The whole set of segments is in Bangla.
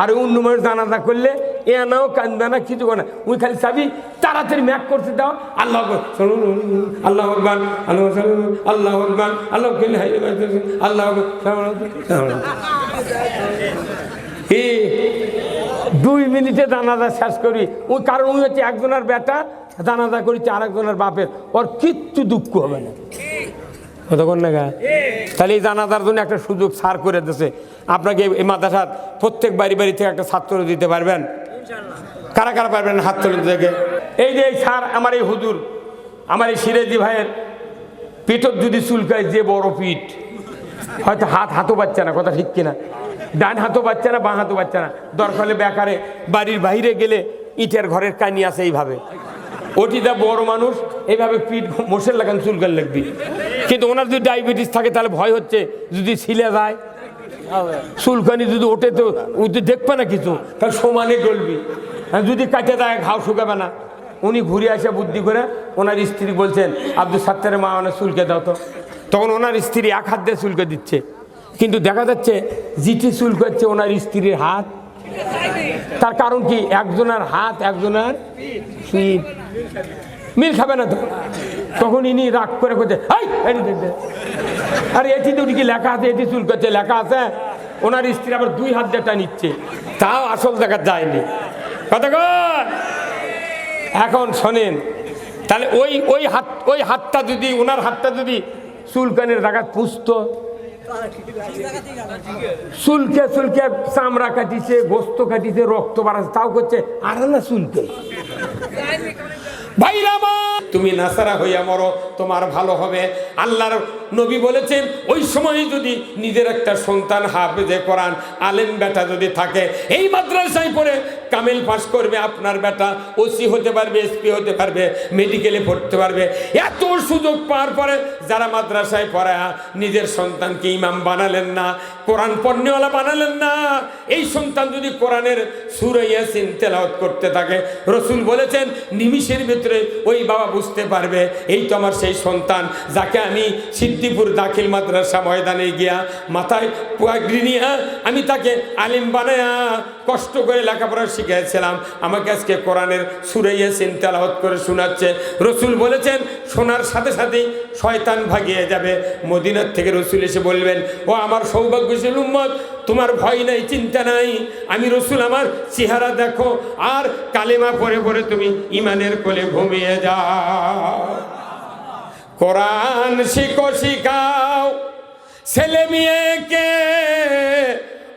আর অন্য মানুষ জানাজা করলে এ কান্দা না কিছু করে না। ওই খালি চাবি তাড়াতাড়ি ম্যাক করতে দাও। আল্লাহ আল্লাহ আকবার, আল্লাহ আল্লাহ আকবার, আল্লাহ আল্লাহ। এই দুই মিনিটে জানাজা শেষ করি। ওই কারণ ওই হচ্ছে একজনের বেটা জানাজা করেছে আরেকজনের বাপের। ওর কিচ্ছু দুঃখ হবে না। কতক্ষণ গা? তাহলে এই জানাজার জন্য একটা সুযোগ ছাড় করে দিয়েছে আপনাকে এই মাদ্রাসার প্রত্যেক বাড়ি বাড়ি থেকে একটা ছাত্র দিতে পারবেন। কারা কারা পারবেন হাত তুলে থেকে এই যে এই সার আমার এই হুজুর, আমার এই সিরেজি ভাইয়ের পিঠর যদি চুলকায় যে বড় পিঠ, হয়তো হাত হাতও পাচ্ছে না, কথা ঠিক কিনা? ডান হাতও পাচ্ছে না, বাঁ হাতও পাচ্ছে না। দরকার হলে বেকারে বাড়ির বাইরে গেলে ইটের ঘরের কানি আছে এইভাবে। ওটিটা বড় মানুষ এইভাবে পিঠ মোষের লাগান চুলকান লাগবি। কিন্তু ওনার যদি ডায়াবেটিস থাকে তাহলে ভয় হচ্ছে। যদি ছিলে যায় চুলকানি যদি ওঠে তো তো দেখবে না কিছু। তাহলে সমানে ডলবি যদি কাটে দেয় ঘাও শুকাবে না। উনি ঘুরে আসে বুদ্ধি করে ওনার স্ত্রী বলছেন আব্দুল সাত্তারের মা ওনার চুলকে দাও তো। তখন ওনার স্ত্রী এক হাত দিয়ে চুলকে দিচ্ছে। কিন্তু দেখা যাচ্ছে জিটি চুল করছে ওনার স্ত্রীর হাত। তার কারণ কি? একজনের হাত একজনের পিঠ মিল খাবে না তো। তখন ইনি রাগ করে করছে হাই এটি আরে এটি তো কি লেখা আছে, এটি চুল করছে, লেখা আছে? ওনার স্ত্রী আবার দুই হাত দিয়ে নিচ্ছে তাও আসল দেখা যায়নি। কতক্ষণ এখন শোনেন, তাহলে ওই ওই হাত, ওই হাতটা যদি ওনার হাতটা যদি চুলকানের জায়গায় পুষত? চুলকে চুলকে চামড়া কাটিছে, গোস্ত কাটিছে, রক্ত বাড়াচ্ছে, তাও করছে, আর না চুলকে। তুমি নাসারা হইয়া মরো, তোমার ভালো হবে। আল্লাহর নবী বলেছেন, ওই সময় যদি নিজের একটা সন্তান হাফেজে কোরআন আলেম বেটা যদি থাকে, এই মাদ্রাসায় পড়ে কামেল পাস করবে, আপনার বেটা ওসি হতে পারবে, এসপি হতে পারবে, মেডিকেলে পড়তে পারবে। এত সুযোগ পাওয়ার পরে যারা মাদ্রাসায় পড়া নিজের সন্তানকে ইমাম বানালেন না, কোরআন পণ্যওয়ালা বানালেন না। এই সন্তান যদি কোরআনের সুরাইয়াসিন তেলাওয়াত করতে থাকে, রসুল বলেছেন, নিমিষের ভিতরে ওই বাবা বুঝতে পারবে, এই তো আমার সেই সন্তান, যাকে আমি সিদ্দিপুর দাখিল মাদ্রাসা ময়দানে গিয়া মাথায় পুয়াগড়ি নিয়ে আমি তাকে আলিম বানায়া কষ্ট করে লেখাপড়া শিখিয়েছিলাম। আমাকে আজকে কোরআনের সুরাইয়াসিন তেলাওয়াত করে শোনাচ্ছে। রসুল বলেছেন, শোনার সাথে সাথেই শয়তান ভাগিয়ে যাবে। মদিনার থেকে রসুল এসে বলবেন, ও আমার সৌভাগ্যশীল উম্মত তোমার ভয় নাই, চিন্তা নাই। আমি রসুল, আমার চেহারা দেখো, আর কালেমা পরে পরে তুমি ইমানের কোলে ঘুমিয়ে যাও। কোরআন শিখো, শিখাও, ছেলে মেয়েকে,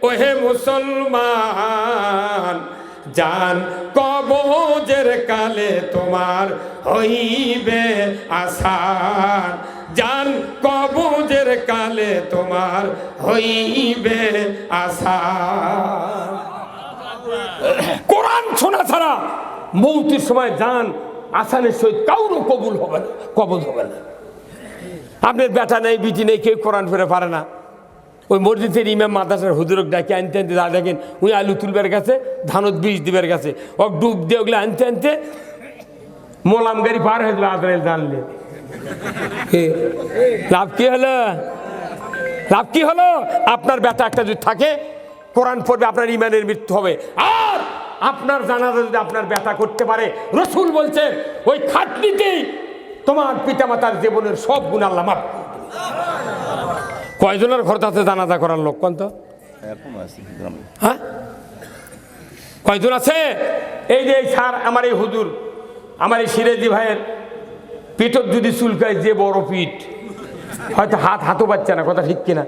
ওহে মুসলমান, জান কবজের কালে তোমার হইবে আসান। জান কবজের কালে তোমার হইবে আসান কোরআন শোনা ছাড়া মৌতির সময় যান আসানের সহিত কাউরও কবুল হবে না কবল হবে না। আপনার বেটা নেই, বিটি নেই, কেউ কোরআন ফেরে পারে না। ওই মসজিদের ইমাম মাদাসের হুজুরক ডাকে, আনতে আনতে দা দেখেন, উনি আলু তুলবার কাছে ধানত বীজ দিবার কাছে ও ডুব দিয়ে ওগুলো আনতে আনতে মোলাম গাড়ি পার হয়ে যাবে আদরাইল জানলে। লাভ কি হলো? লাভ কি হলো? আপনার বেটা একটা যদি থাকে কোরআন পড়বে আপনার ইমানের মৃত্যু হবে। আর আপনার জানাজা যদি আপনার বেটা করতে পারে রসুল বলছেন ওই খাটনিতেই তোমার পিতামাতার জীবনের সব গুণ আল্লাহ মাফ। কয়জনের ঘর তাতে জানাজা করার লোক? কোন তো? এখনও আছে গ্রামে। হ্যাঁ? কয়জন আছে? এই যে এই সার আমার এই হুজুর আমার এই সিরেজি ভাইয়ের পিঠর যদি চুলকায় যে বড় পিঠ, হয়তো হাত হাতও পাচ্ছে না, কথা ঠিক কিনা?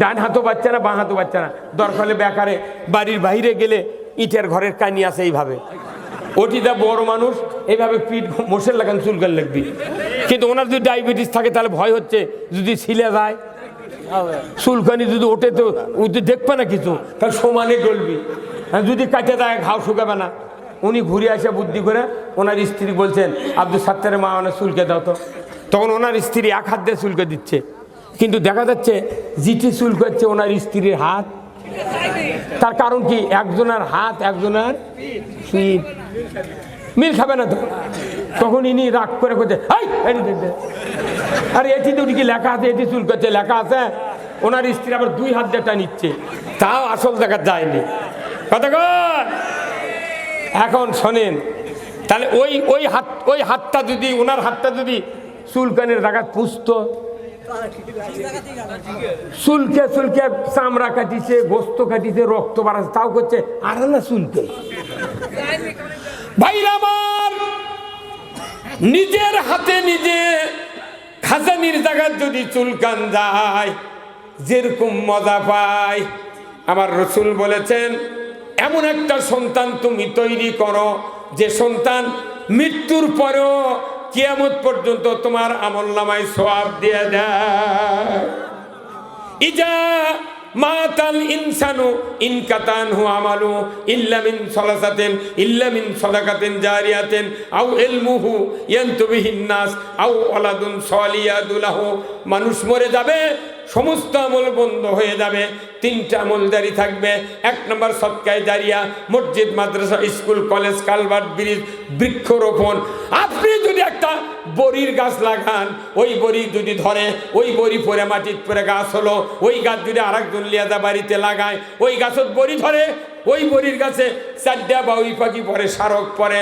ডান হাতও পাচ্ছে না, বাঁ হাতও পাচ্ছে না। দরকার বেকারে বাড়ির বাইরে গেলে ইটের ঘরের কানি আছে এইভাবে। ওটিটা বড় মানুষ, এইভাবে পিঠ মোষের লাগান চুলকান লাগবি। কিন্তু ওনার যদি ডায়াবেটিস থাকে, তাহলে ভয় হচ্ছে, যদি ছিলে যায়। চুলকানি যদি ওঠে তো দেখবে না কিছু, তাহলে সমানে ডলবি যদি কাটে দেয় ঘাও শুকাবে না। উনি ঘুরে আসে বুদ্ধি করে, ওনার স্ত্রী বলছেন, আব্দুল সাত্তারের মা ওনার চুলকে দাও তো। তখন ওনার স্ত্রী এক হাত দিয়ে চুলকে দিচ্ছে। কিন্তু দেখা যাচ্ছে জিটি চুল করছে ওনার স্ত্রীর হাত। তার কারণ কি? একজনের হাত, একজনের মিল খাবে না তো? তখন ইনি রাগ করে করছে আরে, এটি তো কি লেখা আছে, এটি চুল করছে লেখা আছে। ওনার স্ত্রী আবার দুই হাত দিয়ে নিচ্ছে তাও আসল দেখা যায়নি। কতক্ষণ এখন শোনেন, তাহলে ওই ওই হাত, ওই হাতটা যদি ওনার হাতটা যদি চুলকানের জায়গায় পুষত, চুলকে চুলকে চামড়া কাটিছে, গোস্ত কাটিছে, রক্ত বাড়াচ্ছে, তাও করছে, আর না চুলকে। নিজের হাতে নিজে খাজানির জায়গায় যদি চুলকান যায়, যেরকম মজা পায়, আমার রসুল বলেছেন এমন একটা সন্তান তুমি তৈরি করো, যে সন্তান মৃত্যুর পরেও কিয়ামত পর্যন্ত তোমার আমল নামায় সোয়াব দিয়ে দেয়। ইজা মাতাল ইনসানু ইনকাতান হু আমালু ইল্লা মিন সলাসাতিন, ইল্লা মিন সদাকাতিন জারিয়াতিন, আও ইলমুহু ইয়ানতুবিহিন নাস, আও ওয়ালাদুন সালিয়াদুলাহু মানুষ মরে যাবে সমস্ত আমল বন্ধ হয়ে যাবে। তিনটা আমল জারি থাকবে। এক নম্বর সৎকায় জারিয়া মসজিদ, মাদ্রাসা, স্কুল, কলেজ, কালভার্ট, ব্রিজ, বৃক্ষরোপণ। আপনি যদি একটা বড়ির গাছ লাগান, ওই বড়ি যদি ধরে, ওই বড়ি পরে মাটির পরে গাছ হলো, ওই গাছ যদি আরেকজন লিয়াদা বাড়িতে লাগায়, ওই গাছত বড়ি ধরে, ওই বড়ির গাছে চারটা বা ওই পাখি পরে সারক পরে,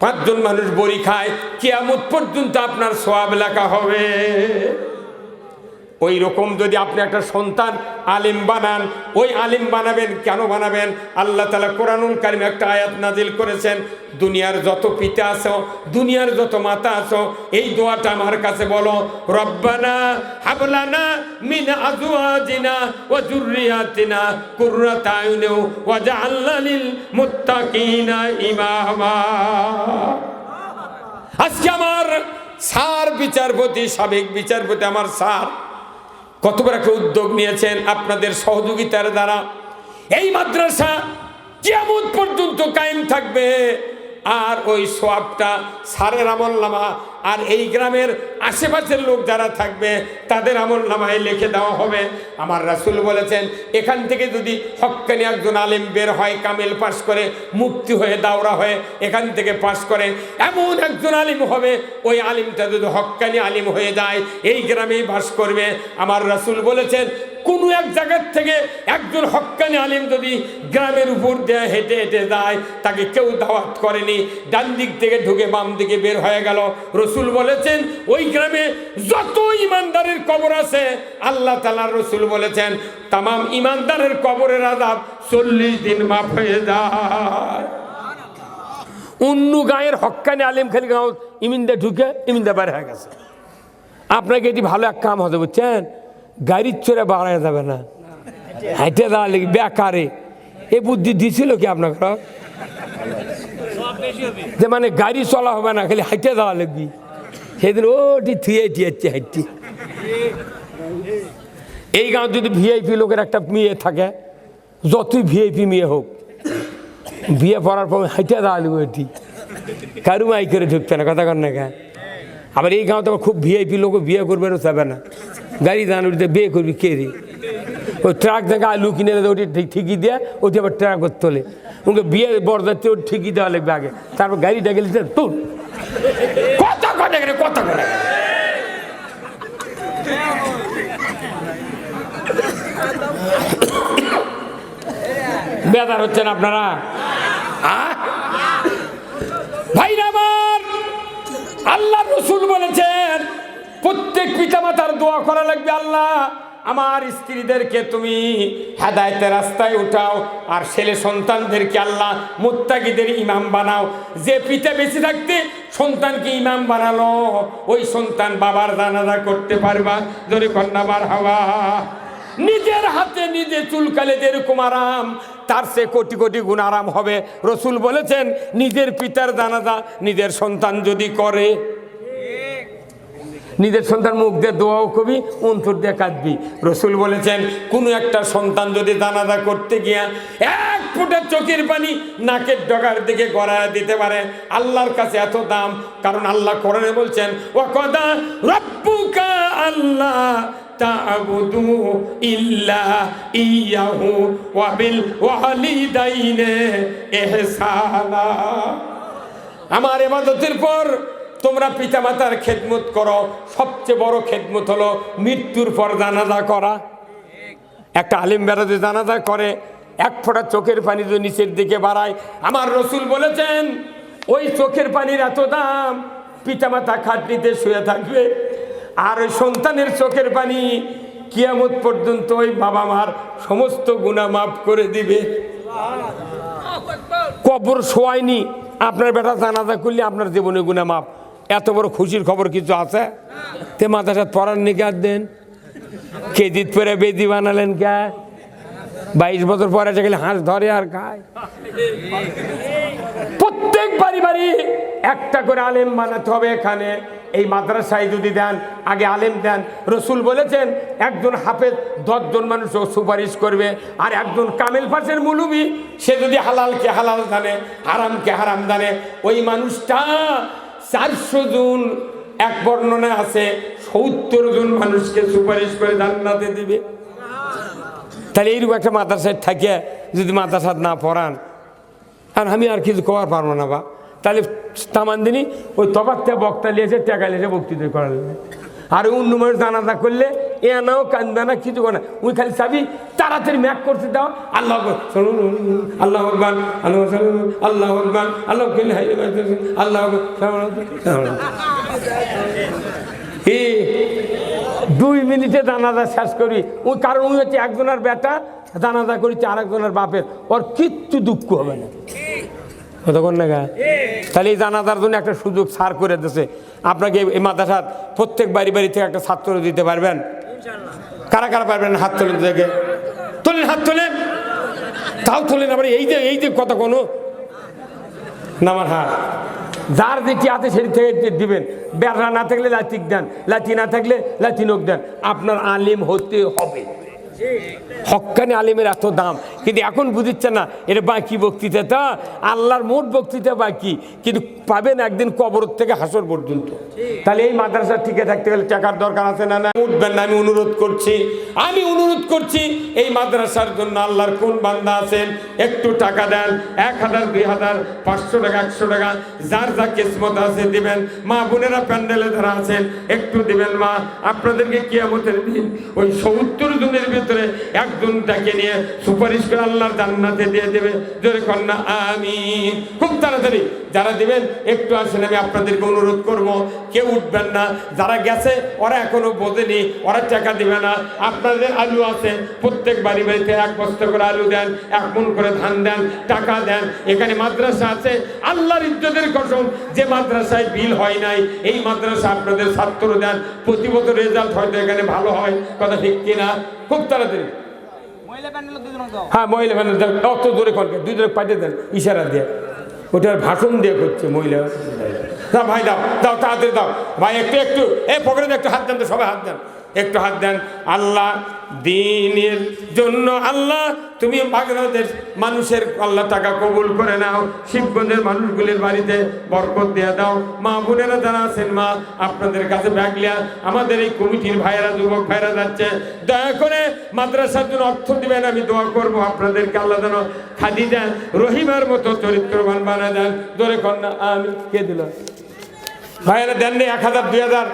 পাঁচজন মানুষ বড়ি খায়, কেয়ামত পর্যন্ত আপনার সোয়াব লেখা হবে। ওই রকম যদি আপনি একটা সন্তান আলিম বানান, ওই আলিম বানাবেন, কেন বানাবেন? আল্লাহ তালা কোরআনুল কারিম একটা আয়াত নাজিল করেছেন, দুনিয়ার যত পিতা আছো, দুনিয়ার যত মাতা আছো, এই দোয়াটা আমার কাছে বলো, রব্বানা হাবলানা মিন আজওয়াজিনা ওয়া যুররিয়াতিনা কুররাতা আয়ুনিন ওয়া জাআলনা লিল মুত্তাকিনা ইমামা। আজকে আমার স্যার বিচারপতি, সাবেক বিচারপতি, আমার স্যার কত একটা উদ্যোগ নিয়েছেন আপনাদের সহযোগিতার দ্বারা? এই মাদ্রাসা কেমন পর্যন্ত কায়েম থাকবে। আর ওই সোয়াবটা সারের আমল নামা আর এই গ্রামের আশেপাশের লোক যারা থাকবে, তাদের আমল নামায় লিখে দেওয়া হবে। আমার রাসুল বলেছেন, এখান থেকে যদি হক্কানি একজন আলেম বের হয়, কামেল পাশ করে, মুক্তি হয়ে, দাওরা হয়ে, এখান থেকে পাশ করে, এমন একজন আলিম হবে, ওই আলিমটা যদি হক্কানি আলিম হয়ে যায়, এই গ্রামেই বাস করবে। আমার রাসুল বলেছেন কোনো এক জায়গার থেকে একজন হক্কানি আলিম যদি গ্রামের উপর দিয়ে হেঁটে হেঁটে যায়, তাকে কেউ দাওয়াত করেনি, ডান দিক থেকে ঢুকে বাম দিকে বের হয়ে গেল। রসুল বলেছেন, ওই গ্রামে যত ইমানদারের কবর আছে, আল্লাহ তালার রসুল বলেছেন, তামাম ইমানদারের কবরের আদাব চল্লিশ দিন মাফ হয়ে যায়। অন্য গায়ের হক্কানি আলিম খালি গাঁও ইমিন্দা ঢুকে ইমিন্দা বাইরে হয়ে গেছে। আপনাকে এটি ভালো এক কাম হতে বুঝছেন? গাড়ির চড়ে বাড়ায় যাবে না। হাইটে লেগে বেকারে? এ বুদ্ধি দিছিল কি আপনার যে মানে গাড়ি চলা হবে না, খালি হাইটে দেওয়া লাগবি সেদিন ওটি থুয়ে টিয়াচ্ছে হাইটি। এই গাঁও যদি ভিআইপি লোকের একটা মেয়ে থাকে, যতই ভিআইপি মেয়ে হোক, বিয়ে পড়ার পর হাইটে দেওয়া লাগবে এটি কারু মাই করে ঢুকতে না, কথা কর না আবার এই গাঁও তো খুব ভিআইপি লোক বিয়ে করবে চাবে না গাড়ি দান উঠতে বিয়ে করবি কে রে ওই ট্রাক থেকে আলু কিনে দেয় ওটি ঠিক ঠিকই দেয় ওটি আবার ট্রাক তোলে ওকে বিয়ে বরদাচ্ছে ওটি ঠিকই দেওয়া লাগবে আগে তারপর গাড়িটা গেলে তুল কত কথা করে কত করে বেদার হচ্ছেন আপনারা আহ? আল্লাহ রসুল বলেছেন, প্রত্যেক পিতামাতার দোয়া করা লাগবে, আল্লাহ, আমার স্ত্রীদেরকে তুমি হেদায়তের রাস্তায় উঠাও, আর ছেলে সন্তানদেরকে আল্লাহ মুত্তাকিদের ইমাম বানাও। যে পিতা বেঁচে থাকতে সন্তানকে ইমাম বানালো, ওই সন্তান বাবার জানাজা করতে পারবা ধরে কন্যাবার হাওয়া। নিজের হাতে নিজে চুলকালে যেরকম আরাম তার সে কোটি কোটি গুণ আরাম হবে। রসুল বলেছেন, নিজের পিতার জানাজা নিজের সন্তান যদি করে, নিজের সন্তান মুখ দিয়ে দোয়াও কবি, অন্তর দিয়ে কাঁদবি। রসুল বলেছেন, কোনো একটা সন্তান যদি দানাদা করতে গিয়া এক ফুটা চোখের পানি নাকের ডগার দিকে গড়ায় দিতে পারে, আল্লাহর কাছে এত দাম, কারণ আল্লাহ কোরআনে বলছেন ও কদা রব্বুকা আল্লাহ তা'বুদু ইল্লা ইয়াহু ওয়া ওয়ালিদাইনে আমার এবাদতের পর তোমরা পিতামাতার খেদমত করো। সবচেয়ে বড় খেদমত হলো মৃত্যুর পর জানাজা করা। একটা আলিম বেড়াতে জানাজা করে, এক ফোঁটা চোখের পানি যদি নিচের দিকে বাড়ায়। আমার রসুল বলেছেন, ওই চোখের পানির এত দাম, পিতামাতা খাটনিতে শুয়ে থাকবে। আর ওই সন্তানের চোখের পানি কিয়ামত পর্যন্ত ওই বাবা মার সমস্ত গুণা মাফ করে দিবে। কবর শোয়ায়নি। আপনার বেটা জানাজা করলে আপনার জীবনে গুণা মাপ এত বড় খুশির খবর কিছু আছে? তে মাথার সাথে পড়ার নিকার দেন। কেদিত পরে বেদি বানালেন কে? বাইশ বছর পরে এসে গেলে হাঁস ধরে আর খায়। প্রত্যেক বাড়ি বাড়ি একটা করে আলেম বানাতে হবে এখানে। এই মাদ্রাসায় যদি দেন, আগে আলেম দেন, রসুল বলেছেন, একজন হাফেজ দশজন মানুষ সুপারিশ করবে, আর একজন কামেল পাশের মুলুবি, সে যদি হালালকে হালাল জানে, হারামকে হারাম জানে, ওই মানুষটা চারশো জন, এক বর্ণনা আছে, সত্তর জন মানুষকে সুপারিশ করে জান্নাতে দিবে। তাহলে এইরকম একটা মাদ্রাসায় থাকে যদি মাদ্রাসাত না পড়ান, আর আমি আর কিছু করার পারব না বা। তাহলে তামান দিনই ওই তফাতে বক্তা লিয়েছে টাকা লিয়েছে বক্তৃতা করালে আর অন্য মানুষ জানাজা করলে এ নাও কান্দা না কিছু করে না। ওই খালি চাবি তাড়াতাড়ি ম্যাক করতে দাও। আল্লাহ আল্লাহ আকবর, আল্লাহ আল্লাহ আকবর, আল্লাহ আল্লাহ। এ দুই মিনিটে জানাজা শেষ করি। ওই কারণ ওই হচ্ছে একজনের বেটা জানাজা করেছে আর একজনের বাপের। ওর কিচ্ছু দুঃখ হবে না। কতক্ষণ না? তাহলে এই জানাজার জন্য একটা সুযোগ সার করে দিয়েছে আপনাকে এই মাদ্রাসার প্রত্যেক বাড়ি বাড়ি থেকে একটা ছাত্র দিতে পারবেন। কারা কারা পারবেন হাত তোলেন থেকে তোলেন হাত তোলেন। তাও তোলেন, আবার এই যে এই যে কথা কোনো নামার হাত যার যেটি আছে সেটি থেকে দিবেন। বেড়া না থাকলে লাতিক দেন, লাঠি না থাকলে লাথিনক দেন। আপনার আলিম হতে হবে। হক্কানি আলিমের এত দাম। কিন্তু এখন বুঝিচ্ছে না এটা বাকি বক্তৃতাটা আল্লাহর মোট বক্তৃতা বাকি, কিন্তু পাবেন একদিন কবর থেকে হাসর পর্যন্ত। তাহলে এই মাদ্রাসা টিকে থাকতে গেলে টাকার দরকার আছে না না উঠবেন না, আমি অনুরোধ করছি। আমি অনুরোধ করছি, এই মাদ্রাসার জন্য আল্লাহর কোন বান্দা আছেন? একটু টাকা দেন, এক হাজার, দুই হাজার, পাঁচশো টাকা, একশো টাকা, যার যা কিসমত আছে দিবেন। মা বোনেরা প্যান্ডেলে ধরা আছেন, একটু দিবেন মা। আপনাদেরকে কিয়ামতের দিন ওই সত্তর জনের ভিতরে একজনটাকে নিয়ে সুপারিশ করে আল্লাহর জান্নাতে দিয়ে দেবে। জোরে কন্যা আমি খুব তাড়াতাড়ি যারা দিবেন, একটু আসেন, আমি আপনাদেরকে অনুরোধ করব, কেউ উঠবেন না। যারা গেছে, ওরা এখনও বোঝেনি, ওরা টাকা দিবে না। আপনাদের আলু আছে, প্রত্যেক বাড়ি বাড়িতে এক বস্তা করে আলু দেন, এক মন করে ধান দেন, টাকা দেন। এখানে মাদ্রাসা আছে, আল্লাহর ইজ্জতের কসম, যে মাদ্রাসায় বিল হয় নাই, এই মাদ্রাসা আপনাদের ছাত্র দেন। প্রতি বছর রেজাল্ট হয়তো এখানে ভালো হয়, কথা ঠিক কিনা? খুব তাড়াতাড়ি। মহিলা প্যান্ডেল দেন দাও। হ্যাঁ মহিলা মানে অত দূরে কনকে দুই জনে পাঠিয়ে দেন ইশারা দিয়ে। ওটার ভাষণ দিয়ে করছে মহিলা। দাও ভাই দাও দাও তাড়াতাড়ি দাও। ভাই একটু একটু এ পকেটে একটু হাত দেন তো সবাই হাত দেন। একটু হাত দেন। আল্লাহ, দিনের জন্য আল্লাহ, তুমি বাংলাদেশ মানুষের আল্লাহ টাকা কবুল করে নাও। শিবগঞ্জের মানুষগুলির বাড়িতে বরকত দিয়ে দাও। মা বোনেরা যারা আছেন মা, আপনাদের কাছে ব্যাগলিয়া আমাদের এই কমিটির ভাইয়েরা, যুবক ভাইয়েরা যাচ্ছে। দয়া করে মাদ্রাসার জন্য অর্থ দিবেন, আমি দোয়া করব আপনাদেরকে। আল্লাহ যেন খাদি দেন রহিমার মতো চরিত্রবান বানা দেন। ধরে কন্যা আমি কে দিল? ভাইয়েরা দেন নি এক হাজার, দুই হাজার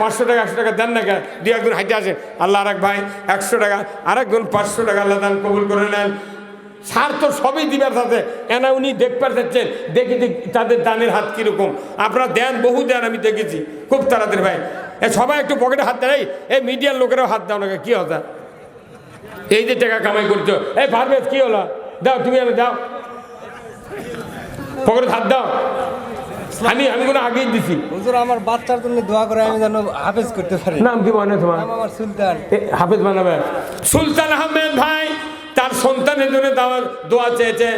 পাঁচশো টাকা, একশো টাকা দেন না কেন দুই একজন হাইটে আসে আল্লাহ আর এক ভাই, একশো টাকা। আর একজন পাঁচশো টাকা আল্লাহ দান, কবুল করে নেন। সার তো সবই দিবার সাথে। এনা উনি দেখবার যাচ্ছেন দেখি তাদের দানের হাত কীরকম। আপনারা দেন, বহু দেন, আমি দেখেছি। খুব তাড়াতাড়ি ভাই। এ, সবাই একটু পকেটে হাত দেয় এই মিডিয়ার লোকেরাও হাত দাও না কি হতা এই যে টাকা কামাই করছ। এই পারভেজ কি হলো? দাও, তুমি দাও। পকেটে হাত দাও। আমি আমি কোনো আগেই দিছি। হুজুর আমার বাচ্চার জন্য দোয়া করে আমি যেন হাফেজ করতে পারি। নাম কি মনে তোমার? আমার সুলতান। হাফেজ বানাবে সুলতান আহমেদ ভাই তার সন্তানের জন্য দেওয়ার দোয়া চেয়েছে।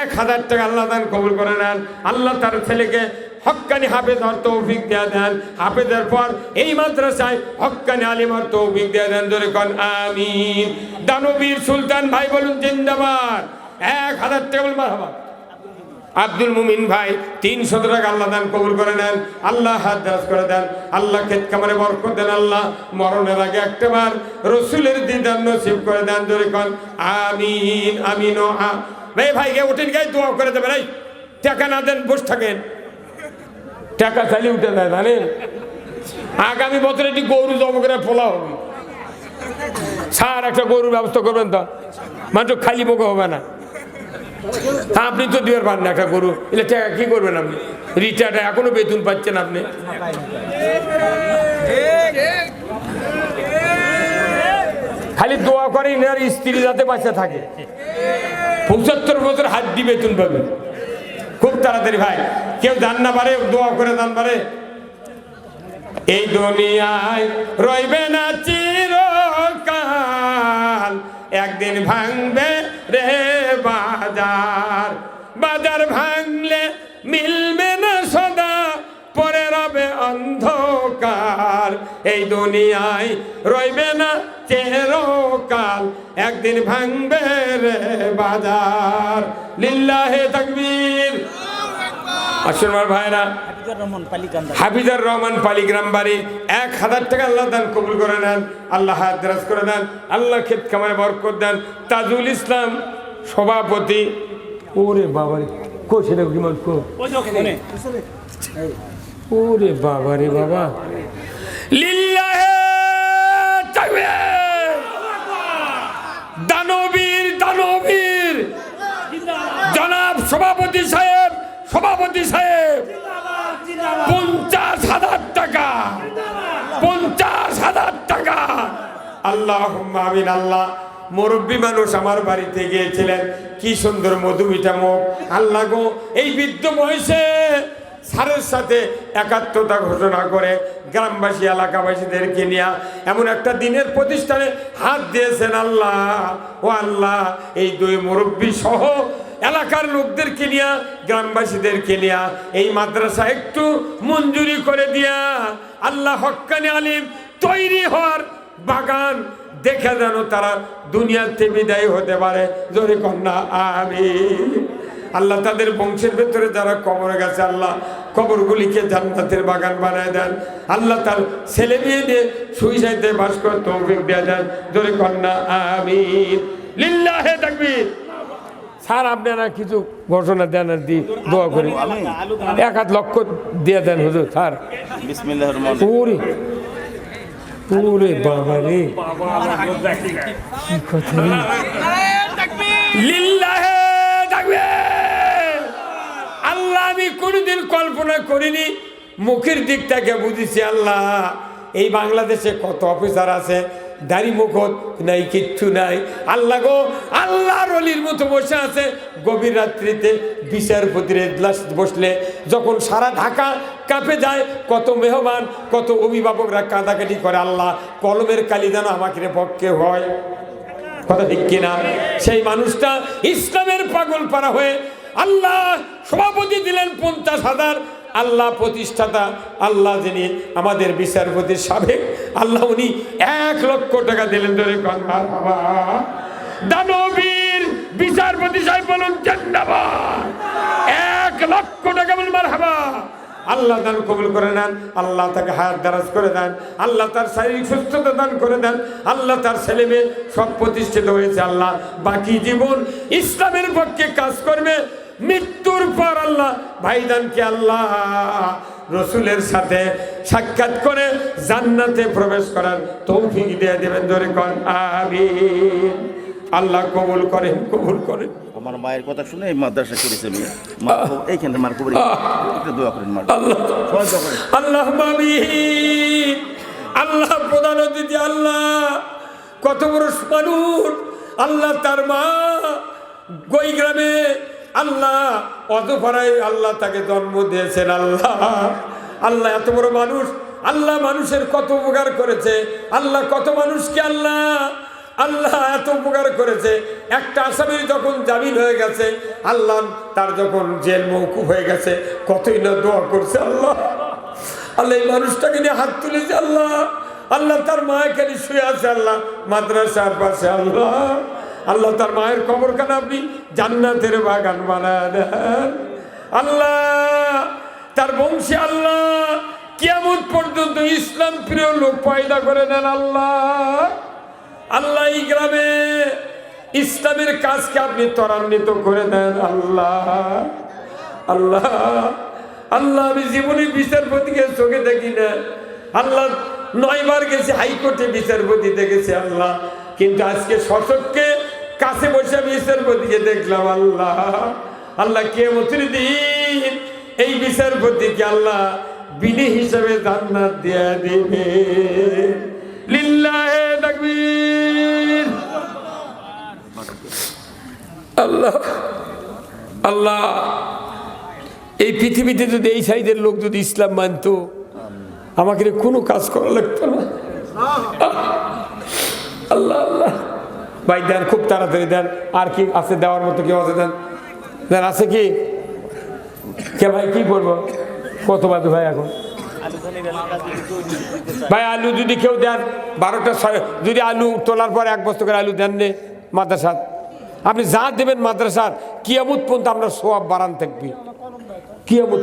এক হাজার টাকা আল্লাহ দান কবুল করে নেন। আল্লাহ তার ছেলেকে হক্কানি হাফেজ হওয়ার তৌফিক দেওয়া দেন। হাফেজের পর এই মাদ্রাসায় হক্কানি আলিমার তৌফিক দেওয়া দেন। ধরে কন আমিন। দানবীর সুলতান ভাই বলুন জিন্দাবাদ। এক হাজার টাকা বলুন মারহাবা। আব্দুল মুমিন ভাই তিনশো টাকা আল্লাহ দান কবুল করে নেন। আল্লাহ হাত দাস করে দেন। আল্লাহ ক্ষেত কামারে বরকত দেন আল্লাহ। মরণের আগে একটাবার রসুলের দিদার নসিব করে দেন ধরে কন। আমিন আমিন ও আ। ভাই ভাইকে উঠেন গায়ে দোয়া করে দেবেন। এই, টাকা না দেন, বসে থাকেন। টাকা খালি উঠে দেয় জানেন? আগামী বছর একটি গরু জমা করে ফোলা হবে। স্যার, একটা গরুর ব্যবস্থা করবেন তো। মাত্র খালি মুখে হবে না। আপনি তো দুয়ের পান না একটা গরু এলে টাকা কি করবেন আপনি? রিটায়ার্ড এখনও বেতন পাচ্ছেন আপনি। খালি দোয়া করে ইনার স্ত্রী যাতে বাঁচা থাকে। পঁচাত্তর বছর হাড্ডি বেতন পাবে। খুব তাড়াতাড়ি ভাই, কেউ জান না পারে, দোয়া করে দান পারে। এই দুনিয়ায় রইবে না চিরকাল একদিন ভাঙবে রে বাজার। বাজার ভাঙলে মিলবে না সদা, পরে রবে অন্ধকার। এই দুনিয়ায় রইবে না চিরকাল, একদিন ভাঙবে রে বাজার। লিল্লাহে তাকবীর। আসুন আমার ভাইরা হাফিজার রহমান পালিগ্রাম বাড়ি এক হাজার টাকা আল্লাহ দান কবুল করে নেন আল্লাহ হাত করে দেন আল্লাহ ক্ষেত কামায় বরকত দেন। তাজুল ইসলাম সভাপতি ওরে বাবারে কো সেটা কি কো ওরে বাবারে বাবা। লিল্লাহে দানবীর দানবীর। জনাব সভাপতি সভাপতি সাহেব, পঞ্চাশ হাজার টাকা, পঞ্চাশ হাজার টাকা। আল্লাহ আমিন, আল্লাহ, মুরব্বী মানুষ আমার বাড়িতে গিয়েছিলেন। কি সুন্দর মধুমিতা মুখ। আল্লাহ গো, এই বৃদ্ধ বয়সে স্যারের সাথে একাত্মতা ঘোষণা করে গ্রামবাসী, এলাকাবাসীদেরকে নিয়ে এমন একটা দিনের প্রতিষ্ঠানে হাত দিয়েছেন আল্লাহ। ও আল্লাহ, এই দুই মুরব্বী সহ এলাকার লোকদেরকে নিয়ে, গ্রামবাসীদেরকে নিয়ে এই মাদ্রাসা একটু মঞ্জুরি করে দিয়া আল্লাহ হক্কানি আলিম তৈরি হওয়ার বাগান দেখে যেন তারা দুনিয়াতে বিদায় হতে পারে। জোরে কন্যা আমি আল্লাহ তাদের বংশের ভেতরে যারা কবরে গেছে আল্লাহ কবরগুলিকে জান্নাতের বাগান বানায় দেন। আল্লাহ তার ছেলে মেয়ে দিয়ে সুইসাইতে বাস করে তৌফিক দিয়ে দেন জোরে কন্যা আমি লিল্লাহে তাকবীর। স্যার আপনারা কিছু ঘোষণা দেন আর দি দোয়া করি। এক হাত লক্ষ দিয়ে দেন হুজুর স্যার। ওরে ওরে বাবা রে। কি কথা। লিল্লাহে তাকবীর আল্লাহ, আমি কোনোদিন কল্পনা করিনি, মুখের দিক থেকে বুঝেছি, আল্লাহ, এই বাংলাদেশে কত অফিসার আছে, দাড়ি মুখত নাই, কিচ্ছু নাই। আল্লাহ গো আল্লাহ রলির মতো বসে আছে। গভীর রাত্রিতে বিচারপতির এজলাস বসলে, যখন সারা ঢাকা কাঁপে যায়, কত মেহমান, কত অভিভাবকরা কাঁদাকাটি করে, আল্লাহ, কলমের কালি যেন আমাকে পক্ষে হয়। কথা ঠিক কিনা? সেই মানুষটা ইসলামের পাগল পারা হয়ে আল্লাহ সভাপতি দিলেন পঞ্চাশ হাজার। আল্লাহ প্রতিষ্ঠাতা, আল্লাহ যিনি আমাদের বিচারপতির সাবেক, আল্লাহ উনি এক লক্ষ টাকা দিলেন। ধরে দানবীর বিচারপতি সাহেব বলুন জান্নাবাদ এক লক্ষ টাকা বলুন মার হাবা আল্লাহ দান কবুল করে নেন, আল্লাহ তাকে হায়াত দারাজ করে দেন, আল্লাহ তার শারীরিক সুস্থতা দান করে দেন, আল্লাহ তার ছেলে মেয়ে সব প্রতিষ্ঠিত হয়েছে, আল্লাহ বাকি জীবন ইসলামের পক্ষে কাজ করবে, মৃত্যুর পর আল্লাহ ভাইদানকে আল্লাহ রসুলের সাথে সাক্ষাৎ করে জান্নাতে প্রবেশ করার তৌফিক দিয়ে দেবেন ধরে কন, আমিন। আল্লাহ কবুল করেন কবুল করেন আমার মায়ের কথা শুনে এই মাদ্রাসা করেছে আমি মা এইখানে মার কবরে একটু দোয়া করেন মার। আল্লাহ আল্লাহ প্রধান অতিথি আল্লাহ। কত বড় মানুষ। আল্লাহ তার মা গই গ্রামে আল্লাহ অতপাড়ায় আল্লাহ তাকে জন্ম দিয়েছেন আল্লাহ। আল্লাহ এত বড় মানুষ। আল্লাহ মানুষের কত উপকার করেছে। আল্লাহ কত মানুষকে আল্লাহ আল্লাহ এত উপকার করেছে। একটা আসামির যখন জামিন হয়ে গেছে, আল্লাহ তার যখন জেল মৌকুফ হয়ে গেছে, কতই না দোয়া করছে আল্লাহ। আল্লাহ এই মানুষটাকে নিয়ে হাত তুলেছে আল্লাহ। আল্লাহ তার মায়ের নিয়ে শুয়ে আছে আল্লাহ। মাদ্রাসার পাশে আল্লাহ। আল্লাহ তার মায়ের কবরখানা আপনি জান্নাতের বাগান বানায় দেন। আল্লাহ তার বংশে আল্লাহ কেমন পর্যন্ত ইসলাম প্রিয় লোক পয়দা করে দেন আল্লাহ। আল্লাহ এই গ্রামে ইসলামের কাজকে আপনি ত্বরান্বিত করে দেন, আল্লাহ। আল্লাহ আল্লাহ, আমি জীবনে বিচারপতিকে চোখে দেখি না। আল্লাহ, নয়বার গেছে হাইকোর্টে বিচারপতি দেখেছে, আল্লাহ। কিন্তু আজকে শশককে কাছে বসে আমি বিচারপতিকে দেখলাম, আল্লাহ। আল্লাহ কে দিন এই বিচারপতিকে আল্লাহ বিনি হিসাবে জান্নাত দিয়া দিবে। লিল্লাহে তাকবীর। আল্লাহ আল্লাহ, এই পৃথিবীতে যদি এই সাইডের লোক যদি ইসলাম মানতো, আমাকে কোনো কাজ করা লাগতো না। আল্লাহ আল্লাহ। ভাই, দেন, খুব তাড়াতাড়ি দেন। আর কি আছে দেওয়ার মতো কেউ আছে? দেন দেন, আছে কি? কে ভাই, কি করব কত বাজে ভাই এখন? ভাই, আলু যদি কেউ দেন, বারোটা যদি আলু তোলার পর এক বস্তা করে আলু দেন নে মাদ্রাসার? আপনি যা দেবেন মাদ্রাসার কিয়ামত পর্যন্ত আমরা সোয়াব বাড়ান থাকবি। কিয়ামত